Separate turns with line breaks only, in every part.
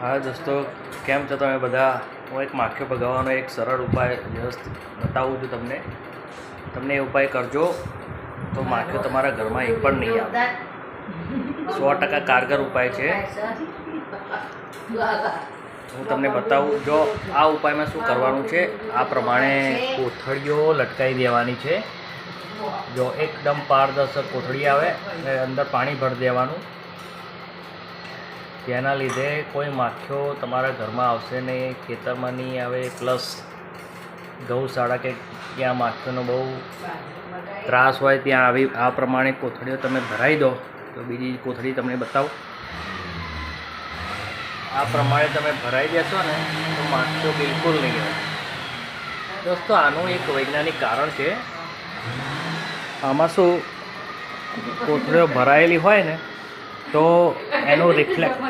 હા દોસ્તો, કેમ છો તમે બધા? હું એક માખીઓ ભગાવવાનો એક સરળ ઉપાય વ્યવસ્થિત બતાવું છું તમને. તમને એ ઉપાય કરજો, તો માખીઓ તમારા ઘરમાં એક પણ નહીં આવે. સો ટકા કારગર ઉપાય છે. હું તમને બતાવું, જો આ ઉપાયમાં શું કરવાનું છે? આ પ્રમાણે કોથળીઓ લટકાવી દેવાની છે. જો એકદમ પારદર્શક કોથળી આવે અંદર પાણી ભરી દેવાનું. તેના લીધે કોઈ માખીઓ તમારા ઘરમાં આવશે નહીં, ખેતરમાં નહીં આવે પ્લસ ગૌશાળા કે ત્યાં માખીઓનો બહુ ત્રાસ હોય ત્યાં આવી, આ પ્રમાણે કોથળીઓ તમે ભરાઈ દો. તો બીજી કોથળી તમને બતાવું. આ પ્રમાણે તમે ભરાઈ દેશો ને, તો માખીઓ બિલકુલ નહીં આવે. દોસ્તો, આનું એક વૈજ્ઞાનિક કારણ છે, આમાં શું કોથળીઓ ભરાયેલી હોય ને તો એનું રિફ્લેક્ટ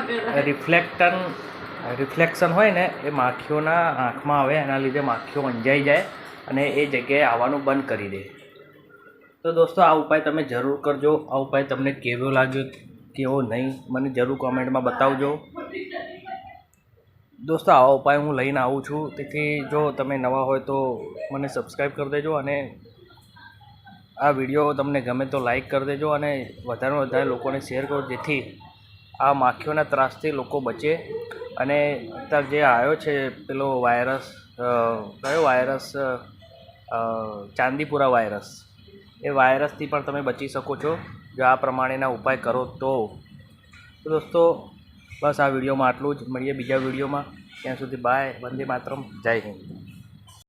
રિફ્લેક્ટન રિફ્લેક્શન હોય ને, એ માખીઓના આંખમાં આવે, એના લીધે માખીઓ અંજાઈ જાય અને એ જગ્યાએ આવવાનું બંધ કરી દે. તો દોસ્તો, આ ઉપાય તમે જરૂર કરજો. આ ઉપાય તમને કેવો લાગ્યો, કેવો નહીં, મને જરૂર કોમેન્ટમાં બતાવજો. દોસ્તો આવા ઉપાય હું લઈને આવું છું. તેથી જો તમે નવા હોય તો મને સબસ્ક્રાઈબ કરી દેજો અને આ વીડિયો તમને ગમે તો લાઈક કરી દેજો અને વધારેમાં વધારે લોકોને શેર કરો, જેથી આ માખીઓના ત્રાસથી લોકો બચે. અને અત્યારે જે આવ્યો છે પેલો વાયરસ કયો વાયરસ ચાંદીપુરા વાયરસ એ વાયરસથી પણ તમે બચી શકો છો. જો આ પ્રમાણેના ઉપાય કરો તો. દોસ્તો, બસ આ વિડીયોમાં આટલું જ. મળીએ બીજા વિડીયોમાં. ત્યાં સુધી બાય વંદે માતરમ. જય હિન્દ.